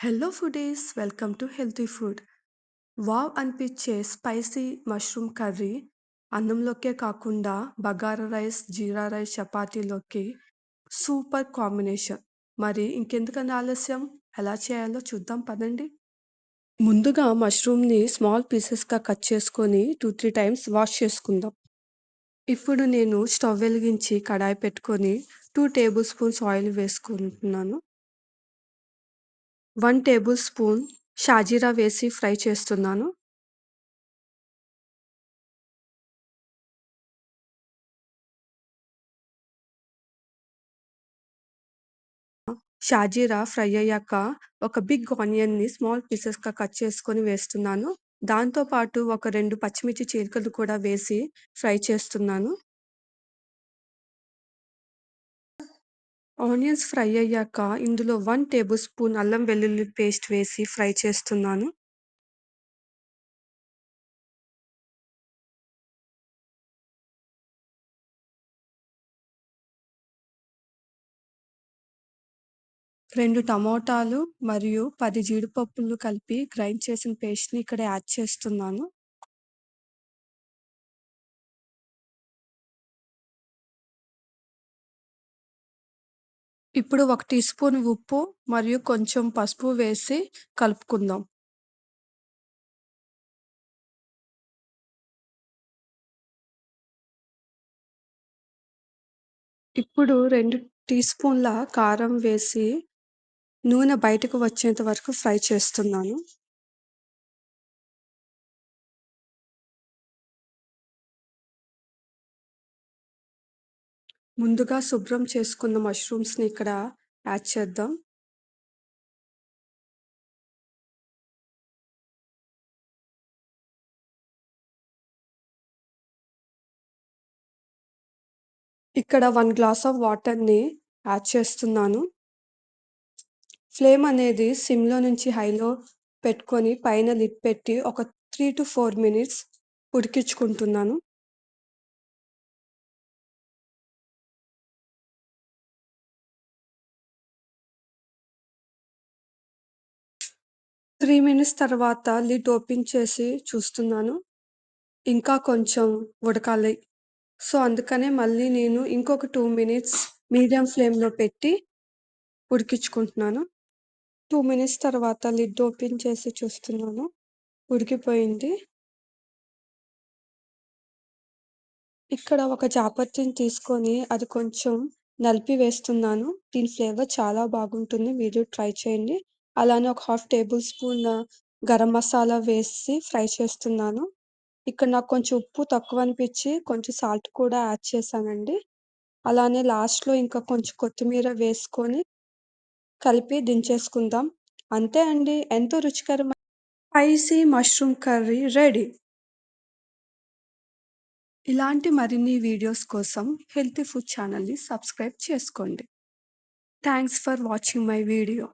Hello foodies welcome to healthy food wow అనిపించే spicy mushroom curry అన్నంలోకే కాకుండా bagara rice jeera rice చపాతీలోకి సూపర్ కాంబినేషన్. మరి ఇంకెందుకని ఆలస్యం? ఎలా చేయాలో చూద్దాం పదండి. ముందుగా మష్రూమ్ని స్మాల్ పీసెస్గా కట్ చేసుకొని టూ త్రీ టైమ్స్ వాష్ చేసుకుందాం. ఇప్పుడు నేను స్టవ్ వెలిగించి కడాయి పెట్టుకొని టూ టేబుల్ స్పూన్స్ ఆయిల్ వేసుకుంటున్నాను. వన్ టేబుల్ స్పూన్ షాజీరా వేసి ఫ్రై చేస్తున్నాను. షాజీరా ఫ్రై అయ్యాక ఒక బిగ్ ఆనియన్ని స్మాల్ పీసెస్గా కట్ చేసుకొని వేస్తున్నాను. దాంతో పాటు ఒక రెండు పచ్చిమిర్చి చీలికలు కూడా వేసి ఫ్రై చేస్తున్నాను. ఆనియన్స్ ఫ్రై అయ్యాక ఇందులో వన్ టేబుల్ స్పూన్ అల్లం వెల్లుల్లి పేస్ట్ వేసి ఫ్రై చేస్తున్నాను. రెండు టమోటాలు మరియు పది జీడిపప్పులు కలిపి గ్రైండ్ చేసిన పేస్ట్ని ఇక్కడ యాడ్ చేస్తున్నాను. ఇప్పుడు ఒక టీ స్పూన్ ఉప్పు మరియు కొంచెం పసుపు వేసి కలుపుకుందాం. ఇప్పుడు రెండు టీ స్పూన్ల కారం వేసి నూనె బయటకు వచ్చేంత వరకు ఫ్రై చేస్తున్నాను. ముందుగా శుభ్రం చేసుకున్న మష్రూమ్స్ని ఇక్కడ యాడ్ చేద్దాం. ఇక్కడ వన్ గ్లాస్ ఆఫ్ వాటర్ని యాడ్ చేస్తున్నాను. ఫ్లేమ్ అనేది సిమ్లో నుంచి హైలో పెట్టుకొని పైన లిడ్ పెట్టి ఒక త్రీ టు ఫోర్ మినిట్స్ ఉడికించుకుంటున్నాను. త్రీ మినిట్స్ తర్వాత లిడ్ ఓపెన్ చేసి చూస్తున్నాను. ఇంకా కొంచెం ఉడకాలి. సో అందుకనే మళ్ళీ నేను ఇంకొక టూ మినిట్స్ మీడియం ఫ్లేమ్లో పెట్టి ఉడికించుకుంటున్నాను. టూ మినిట్స్ తర్వాత లిడ్ ఓపెన్ చేసి చూస్తున్నాను. ఉడికిపోయింది. ఇక్కడ ఒక జాపత్రిని తీసుకొని అది కొంచెం నలిపి వేస్తున్నాను. దీని ఫ్లేవర్ చాలా బాగుంటుంది. మీరు ట్రై చేయండి. అలానే ఒక half table spoon garam masala వేసి ఫ్రై చేస్తున్నాను. ఇక్కడ నాకు కొంచెం ఉప్పు తక్కువ అనిపించి కొంచెం సాల్ట్ కూడా యాడ్ చేశానండి. అలానే లాస్ట్లో ఇంకా కొంచెం కొత్తిమీర వేసుకొని కలిపి దించేసుకుందాం. అంతే అండి. ఎంతో రుచికరమైన స్పైసీ మష్రూమ్ కర్రీ రెడీ. ఇలాంటి మరిన్ని వీడియోస్ కోసం హెల్తీ ఫుడ్ ఛానల్ని సబ్స్క్రైబ్ చేసుకోండి. Thanks for watching my video.